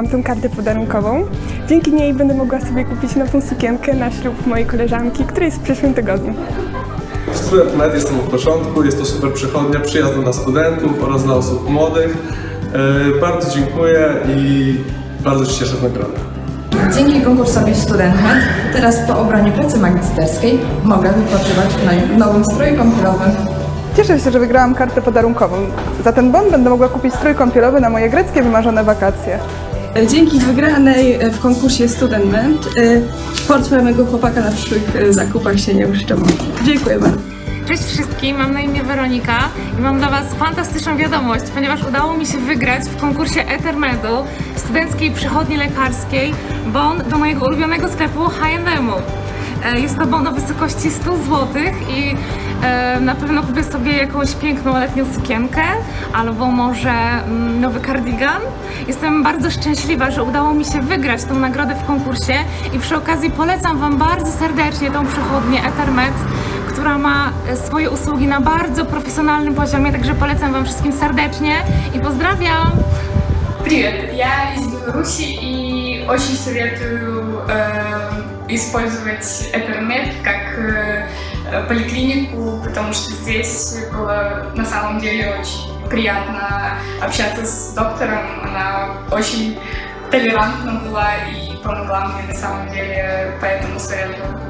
Mam tą kartę podarunkową. Dzięki niej będę mogła sobie kupić nową sukienkę na ślub mojej koleżanki, który jest w przyszłym tygodniu. Student Med jestem od początku, jest to super przychodnia przyjazna dla studentów oraz dla osób młodych. E, Bardzo dziękuję i bardzo się cieszę z nagrody. Dzięki konkursowi StudentMed teraz po obraniu pracy magisterskiej mogę wypoczywać w nowym- nowym stroju kąpielowym. Cieszę się, że wygrałam kartę podarunkową. Za ten bon będę mogła kupić strój kąpielowy na moje greckie wymarzone wakacje. Dzięki wygranej w konkursie Student Band portfel mego chłopaka na przyszłych e, zakupach się nie uszczębli. Dziękuję bardzo. Cześć wszystkim, mam na imię Weronika i mam dla Was fantastyczną wiadomość, ponieważ udało mi się wygrać w konkursie Ethermedu studenckiej przychodni lekarskiej bon do mojego ulubionego sklepu H&M. Jest to bon o wysokości 100 zł i e, na pewno kupię sobie jakąś piękną letnią sukienkę albo może mm, nowy kardigan. Jestem bardzo szczęśliwa, że udało mi się wygrać tą nagrodę w konkursie i przy okazji polecam Wam bardzo serdecznie tą przychodnię Ethermed która ma e, swoje usługi na bardzo profesjonalnym poziomie, także polecam Wam wszystkim serdecznie i pozdrawiam! Привет, я из Беларуси и очень советую э, использовать Ethernet как э, э, поликлинику, потому что здесь было на самом деле очень приятно общаться с доктором. Она очень толерантна была и помогла мне на самом деле, поэтому советую.